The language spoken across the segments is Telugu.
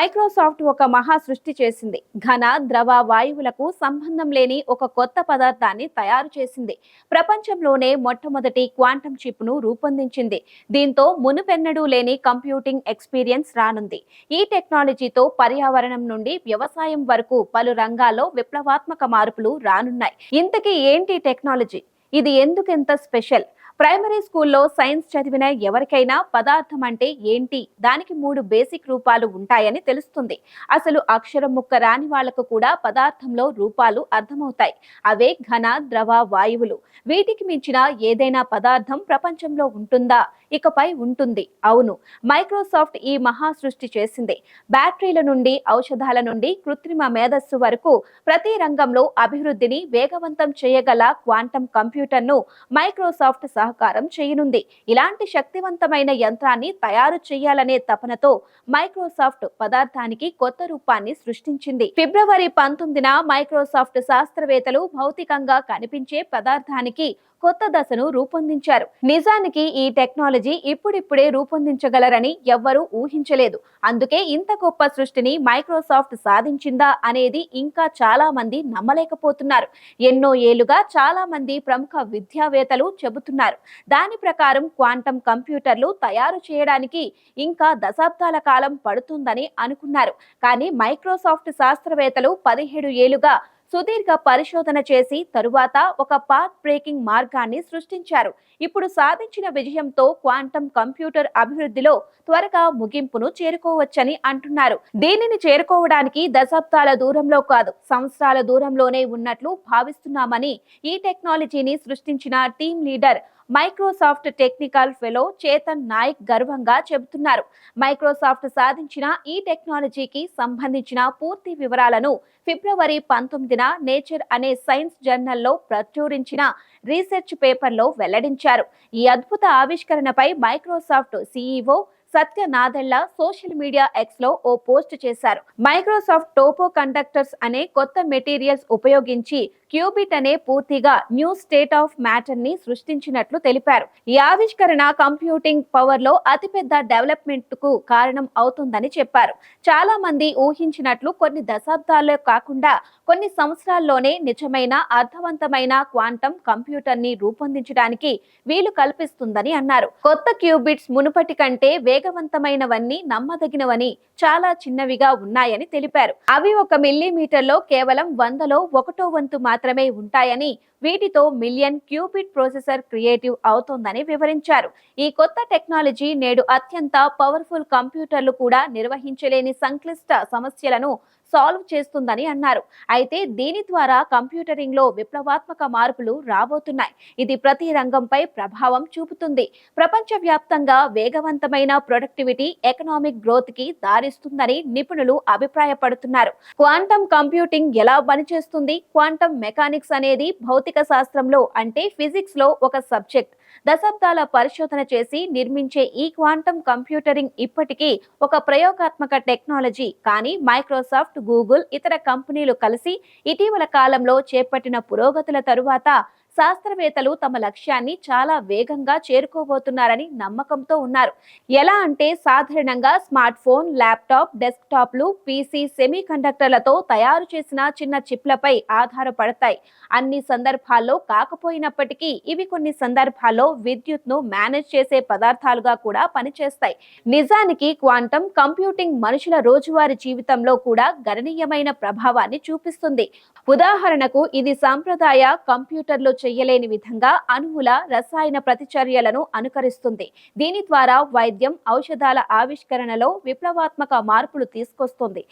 మైక్రోసాఫ్ట్ ఒక మహా సృష్టి చేసింది. ఘన ద్రవ వాయువులకు సంబంధం లేని ఒక కొత్త పదార్థాన్ని తయారు చేసింది. ప్రపంచంలోనే మొట్టమొదటి క్వాంటం చిప్ను రూపొందించింది. దీంతో మునుపెన్నడూ లేని కంప్యూటింగ్ ఎక్స్పీరియన్స్ రానుంది. ఈ టెక్నాలజీతో పర్యావరణం నుండి వ్యవసాయం వరకు పలు రంగాల్లో విప్లవాత్మక మార్పులు రానున్నాయి. ఇంతకీ ఏంటి టెక్నాలజీ? ఇది ఎందుకెంత స్పెషల్? ప్రైమరీ స్కూల్లో సైన్స్ చదివిన ఎవరికైనా పదార్థం అంటే ఏంటి? దానికి మూడు బేసిక్ రూపాలు ఉంటాయని తెలుస్తుంది. అసలు అక్షరం ముక్క రాని వాళ్ళకు కూడా పదార్థంలో రూపాలు అర్థమవుతాయి. అవే ఘన ద్రవ వాయువులు. వీటికి మించిన ఏదైనా పదార్థం ప్రపంచంలో ఉంటుందా? ఇకపై ఉంటుంది. అవును. మైక్రోసాఫ్ట్ ఈ మహా సృష్టి చేసింది. బ్యాటరీల నుండి ఔషధాల నుండి కృత్రిమ మేధస్సు వరకు ప్రతి రంగంలో అభివృద్ధిని వేగవంతం చేయగల క్వాంటం కంప్యూటర్ను మైక్రోసాఫ్ట్ సహకారం చేయనుంది. ఇలాంటి శక్తివంతమైన యంత్రాన్ని తయారు చేయాలనే తపనతో మైక్రోసాఫ్ట్ పదార్థానికి కొత్త రూపాన్ని సృష్టించింది. ఫిబ్రవరి పంతొమ్మిదిన మైక్రోసాఫ్ట్ శాస్త్రవేత్తలు భౌతికంగా కనిపించే పదార్థానికి కొత్త దశను రూపొందించారు. నిజానికి ఈ టెక్నాలజీ ఇప్పుడిప్పుడే రూపొందించగలరని ఎవ్వరూ ఊహించలేదు. అందుకే ఇంత గొప్ప సృష్టిని మైక్రోసాఫ్ట్ సాధించిందా అనేది ఇంకా చాలా మంది నమ్మలేకపోతున్నారు. ఎన్నో ఏళ్ళుగా చాలా మంది ప్రముఖ విద్యావేత్తలు చెబుతున్నారు. దాని ప్రకారం క్వాంటం కంప్యూటర్లు తయారు చేయడానికి ఇంకా దశాబ్దాల కాలం పడుతుందని అనుకున్నారు. కానీ మైక్రోసాఫ్ట్ శాస్త్రవేత్తలు పదిహేడు ఏళ్ళుగా సుదీర్ఘ పరిశోధన చేసి తరువాత ఒక పాత్ బ్రేకింగ్ మార్గాన్ని సృష్టించారు. ఇప్పుడు సాధించిన విజయంతో క్వాంటం కంప్యూటర్ అభివృద్ధిలో త్వరగా ముగింపును చేరుకోవచ్చని అంటున్నారు. దీనిని చేరుకోవడానికి దశాబ్దాల దూరంలో కాదు సంవత్సరాల దూరంలోనే ఉన్నట్లు భావిస్తున్నామని ఈ టెక్నాలజీని సృష్టించిన team leader Microsoft technical fellow Chetan Nayak గర్వంగా చెబుతున్నారు. మైక్రోసాఫ్ట్ సాధించిన ఈ టెక్నాలజీకి సంబంధించిన పూర్తి వివరాలను ఫిబ్రవరి పంతొమ్మిదిన నేచర్ అనే సైన్స్ జర్నల్లో ప్రచురించిన రీసెర్చ్ పేపర్లో వెల్లడించారు. ఈ అద్భుత ఆవిష్కరణపై Microsoft CEO Satya Nadella social media ఎక్స్లో ఓ పోస్ట్ చేశారు. మైక్రోసాఫ్ట్ టోపో కండక్టర్స్ అనే కొత్త మెటీరియల్స్ ఉపయోగించి క్యూబిట్ అనే పూర్తిగా న్యూ స్టేట్ ఆఫ్ మ్యాటర్ని సృష్టించినట్లు తెలిపారు. ఈ ఆవిష్కరణ కంప్యూటింగ్ పవర్లో అతిపెద్ద డెవలప్మెంట్కు కారణం అవుతుందని చెప్పారు. చాలా మంది ఊహించినట్లు కొన్ని దశాబ్దాల్లో కాకుండా కొన్ని సంవత్సరాల్లోనే నిజమైన అర్థవంతమైన క్వాంటం కంప్యూటర్ని రూపొందించడానికి వీలు కల్పిస్తుందని అన్నారు. కొత్త క్యూబిట్స్ మునుపటి కంటే వేగవంతమైనవన్నీ నమ్మదగినవని చాలా చిన్నవిగా ఉన్నాయని తెలిపారు. అవి ఒక మిల్లీమీటర్లో కేవలం వందలో ఒకటో వంతు మాత్రమే ఉంటాయని వీటితో మిలియన్ క్యూబిట్ ప్రాసెసర్ క్రియేటివ్ అవుతోందని వివరించారు. ఈ కొత్త టెక్నాలజీ నేడు అత్యంత పవర్ఫుల్ కంప్యూటర్లు కూడా నిర్వహించలేని సంక్లిష్ట సమస్యలను సాల్వ్ చేస్తుందని అన్నారు. అయితే దీని ద్వారా కంప్యూటరింగ్లో విప్లవాత్మక మార్పులు రాబోతున్నాయి. ఇది ప్రతి రంగంపై ప్రభావం చూపుతుంది. ప్రపంచవ్యాప్తంగా వేగవంతమైన ప్రొడక్టివిటీ ఎకనామిక్ గ్రోత్కి దారిస్తుందని నిపుణులు అభిప్రాయపడుతున్నారు. క్వాంటం కంప్యూటింగ్ ఎలా పనిచేస్తుంది? క్వాంటం మెకానిక్స్ అనేది భౌతిక శాస్త్రంలో అంటే ఫిజిక్స్లో ఒక సబ్జెక్ట్. దశాబ్దాల పరిశోధన చేసి నిర్మించే ఈ క్వాంటం కంప్యూటరింగ్ ఇప్పటికీ ఒక ప్రయోగాత్మక టెక్నాలజీ. కానీ మైక్రోసాఫ్ట్ గూగుల్ ఇతర కంపెనీలు కలిసి ఇటీవల కాలంలో చేపట్టిన పురోగతుల తరువాత శాస్త్రవేత్తలు తమ లక్ష్యాన్ని చాలా వేగంగా చేరుకోబోతున్నారని నమ్మకంతో ఉన్నారు. ఎలా అంటే సాధారణంగా స్మార్ట్ ఫోన్ ల్యాప్టాప్ డెస్క్టాప్లు పీసీ సెమీ కండక్టర్లతో తయారు చేసిన చిన్న చిప్లపై ఆధారపడతాయి. అన్ని సందర్భాల్లో కాకపోయినప్పటికీ ఇవి కొన్ని సందర్భాల్లో విద్యుత్ను మేనేజ్ చేసే పదార్థాలుగా కూడా పనిచేస్తాయి. నిజానికి క్వాంటం కంప్యూటింగ్ మనుషుల రోజువారీ జీవితంలో కూడా గణనీయమైన ప్రభావాన్ని చూపిస్తుంది. ఉదాహరణకు ఇది సాంప్రదాయ కంప్యూటర్లో చేయలేని విధంగా అణువుల రసాయన ప్రతిచర్యలను అనుకరిస్తుంది. దీని ద్వారా వైద్యం ఔషధాల ఆవిష్కరణలో విప్లవాత్మక మార్పులు తీసుకొస్తుంది.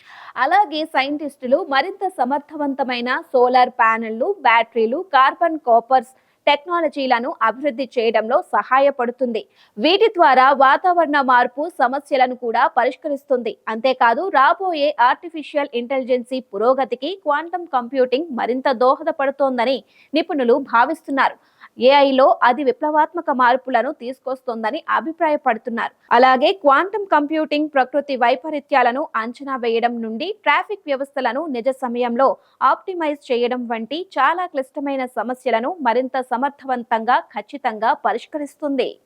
అలాగే సైంటిస్టులు మరింత సమర్థవంతమైన సోలార్ ప్యానెళ్ళు బ్యాటరీలు కార్బన్ కాపర్స్ టెక్నాలజీలను అభివృద్ధి చేయడంలో సహాయపడుతుంది. వీటి ద్వారా వాతావరణ మార్పు సమస్యలను కూడా పరిష్కరిస్తుంది. అంతేకాదు రాబోయే ఆర్టిఫిషియల్ ఇంటెలిజెన్సీ పురోగతికి క్వాంటం కంప్యూటింగ్ మరింత దోహదపడుతోందని నిపుణులు భావిస్తున్నారు. ఏఐలో అది విప్లవాత్మక మార్పులను తీసుకొస్తోందని అభిప్రాయపడుతున్నారు. అలాగే క్వాంటం కంప్యూటింగ్ ప్రకృతి వైపరీత్యాలను అంచనా వేయడం నుండి ట్రాఫిక్ వ్యవస్థలను నిజ సమయంలో ఆప్టిమైజ్ చేయడం వంటి చాలా క్లిష్టమైన సమస్యలను మరింత సమర్థవంతంగా ఖచ్చితంగా పరిష్కరిస్తుంది.